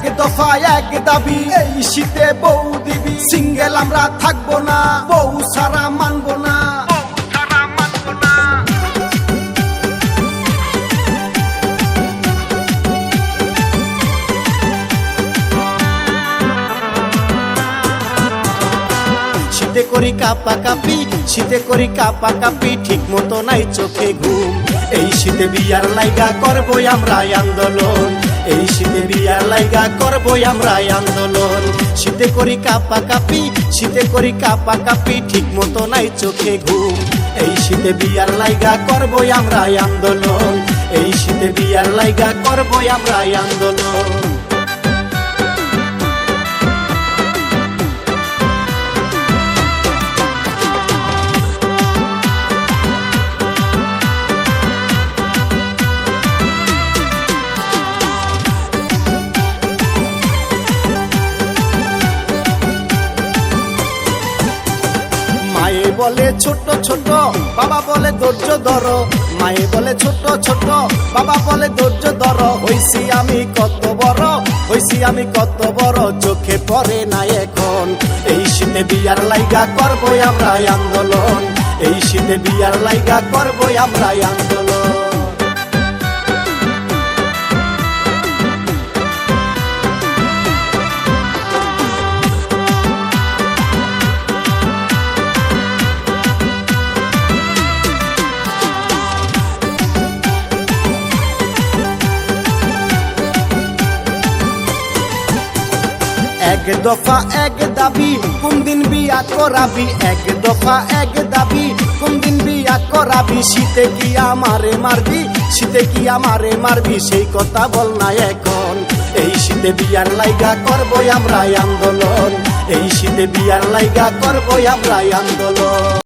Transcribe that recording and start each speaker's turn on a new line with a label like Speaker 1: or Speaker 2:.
Speaker 1: এক দফা, এক দাবি, এই শীতে বউ দিবি। সিঙ্গেল আমরা থাকব না, বউ সারা মানবো না। করি কাপা কাপি, শীতে করি কাপা কাপি, ঠিক মতো নাই চোখে ঘুম। এই শীতে বিয়ার লাইগা করবই আমরা আন্দোলন। এই শীতে বিয়ার লাইগা করবই আমরা আন্দোলন। শীতে করি কাপা কাপি শীতে করি কাপা কাপি ঠিক মতো নাই চোখে ঘুম। এই শীতে বিয়ার লাইগা করবই আমরা আন্দোলন। এই শীতে বিয়ার লাইগা করবই আমরা আন্দোলন। বলে ছোট ছোট, বাবা বলে ধৈর্য ধর। মায়ে বলে ছোট ছোট, বাবা বলে ধৈর্য ধর। হইছি আমি কত বড়, হইছি আমি কত বড়, চোখে পড়ে না এখন। এই শীতে বিয়ার লাইগা করব আমরা আন্দোলন। এই শীতে বিয়ার লাইগা করব আমরা আন্দোলন। এক দফা এক দাবি, কোন দিন বিয়া করাবি? এক দফা এক দাবি, কোন দিন বিয়া করাবি? শীতে কি আমারে মারবি? শীতে কি আমারে মারবি? সেই কথা বল না এখন। এই শীতে বিয়ার লাইগা করব আমরা আন্দোলন। এই শীতে বিয়ার লাইগা করব আমরা আন্দোলন।